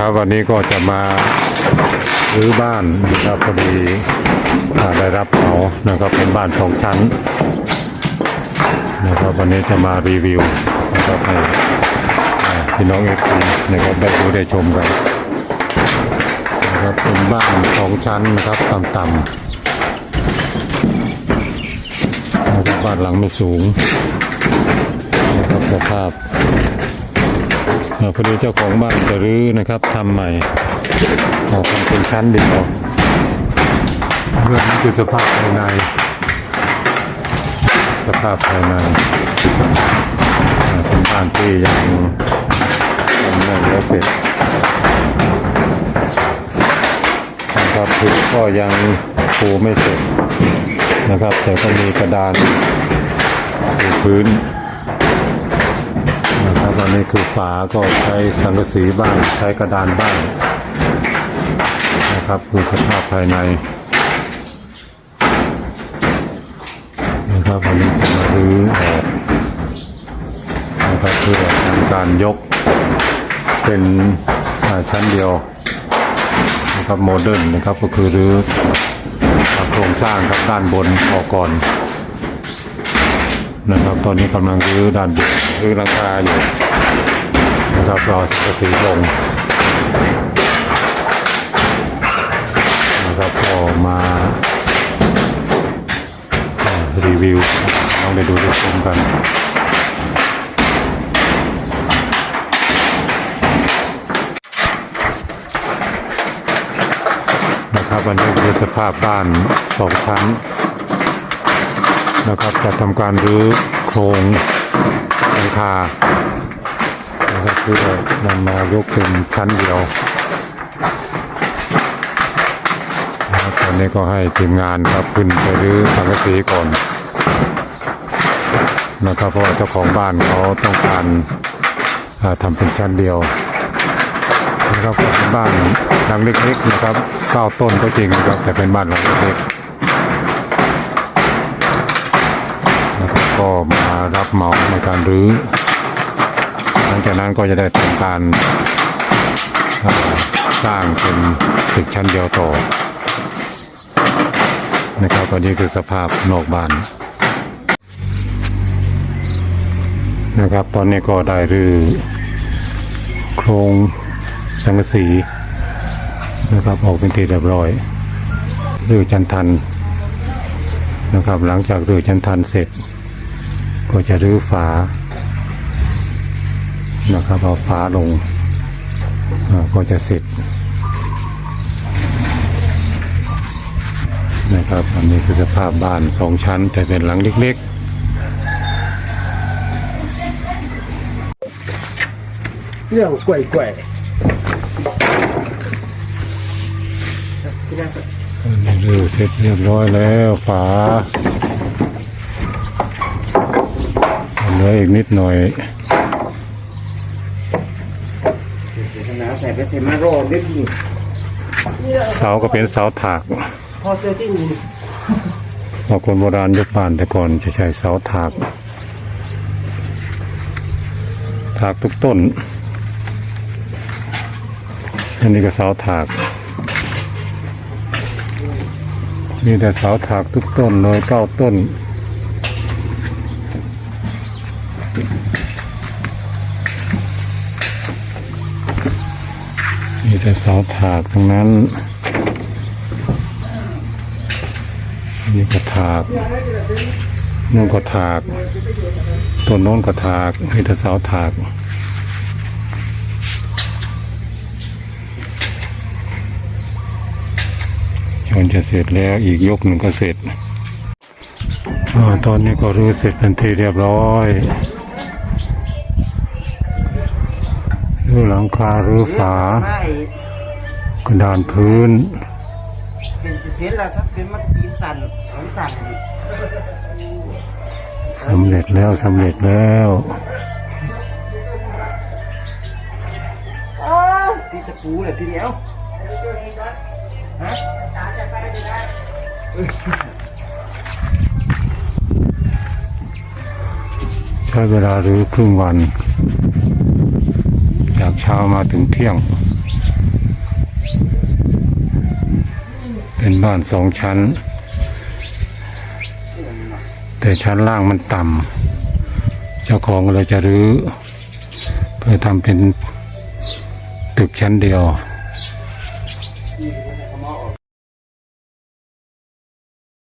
นะครับ วันนี้ก็จะมารื้อบ้านนะครับพอดีได้รับเขานะครับเป็นบ้านสองชั้นนะครับวันนี้จะมารีวิวนะครับให้พี่น้องเอฟซีนะครับได้ดูได้ชมกันนะครับเป็นบ้านสองชั้นนะครับต่ำๆนะครับบ้านหลังไม่สูงนะครับสภาพ พอดีเจ้าของบ้านจะรื้อนะครับทำใหม่ออกมาเป็นชั้นเดียวเรื่องนี้คือสภาพภายใน สภาพภายในอ่าเป็นบ้านที่ยังทำไม่แล้วเสร็จนะครับพื้นก็ยังปูไม่เสร็จนะครับ แต่ก็มีกระดานปูพื้น อนนี้คือฝาก็ใช้สังกะสีบ้างใช้กระดานบ้างนะครับคือสภาพภายในนะครับวันนี้จะมารื้อออกนะครับเพื่อทำการยกเป็นชั้นเดียวนะครับโมเดิร์นนะครับก็คือรื้อโครงสร้างครับด้านบนออกก่อนนะครับ ตอนนี้กำลังรื้อด้านบนรื้อหลังคาอยู่ นะครับรอสีลงนะครับก็มารีวิวลองได้ดูด้ชมกันนะครับอันนี้คือสภาพบ้านสองชั้นนะครับจะทำการรื้อโครงหลังคา นะครับเพื่อนำมายกเป็นชั้นเดียวนะครับตอนนี้ก็ให้ทีมงานครับขึ้นไปรื้อสังกะสีก่อน นะครับเพราะว่าเจ้าของบ้านเขาต้องการาทำเป็นชั้นเดียวนะครับเป็นบ้านหลังเล็กๆนะครับเก้าต้นก็จริงนะครับแต่เป็นบ้านหลังเล็กๆนะครับก็มารับเหมาในการรื้อ ลังจากนั้นก็จะได้ทำการสร้างเป็นตึกชั้นเดียวต่อนะครับตอนนี้คือสภาพนอกบ้านนะครับ ตอนนี้ก็ได้รื้อโครงสังกะสีนะครับออกเป็นที่เรียบร้อยรื้อจันทันนะครับ หลังจากรื้อชั้นทันเสร็จ ก็จะรื้อฝา นะครับเอาฝาลงอ่าก็จะเสร็จนะครับอันนี้คือสภาพบ้านสองชั้น แต่เป็นหลังเล็กเรื่องกล้วยกล้วยๆอันนี้รื้อเสร็จเรียบร้อยแล้วฝาเหลืออีกนิดหน่อย เสียนา ใส่ไปเซมาโรดด้วยพี่เสาก็เป็นเสาถากพอเจอที่นี่บางคนโบราณยกบ้านแต่ก่อนจะใช้เสาถาก ถากทุกต้น อันนี้ก็เสาถาก มีแต่เสาถากทุกต้นเลยเก้าต้น แต่เสาถากทั้งนั้น นี่ก็ถากนู่นก็ถากต้นโน้นก็ถากมีแต่เสาถากจนจะเสร็จแล้วอีกยกหนึ่งก็เสร็จอตอนนี้ก็รื้อเสร็จเป็นที่เรียบร้อยรื้อหลังคารื้อฝา กระดานพื้น เป็นจะเสียแล้วถ้าเป็นมันตีนสั่นของสั่นสำเร็จแล้วสำเร็จแล้วที่จะปูเลยทีเดียวฮะใช้เวลารื้อครึ่งวัน จากเช้ามาถึงเที่ยง เป็นบ้านสองชั้น แต่ชั้นล่างมันต่ำเจ้าของเราจะรื้อ เพื่อทำเป็นตึกชั้นเดียว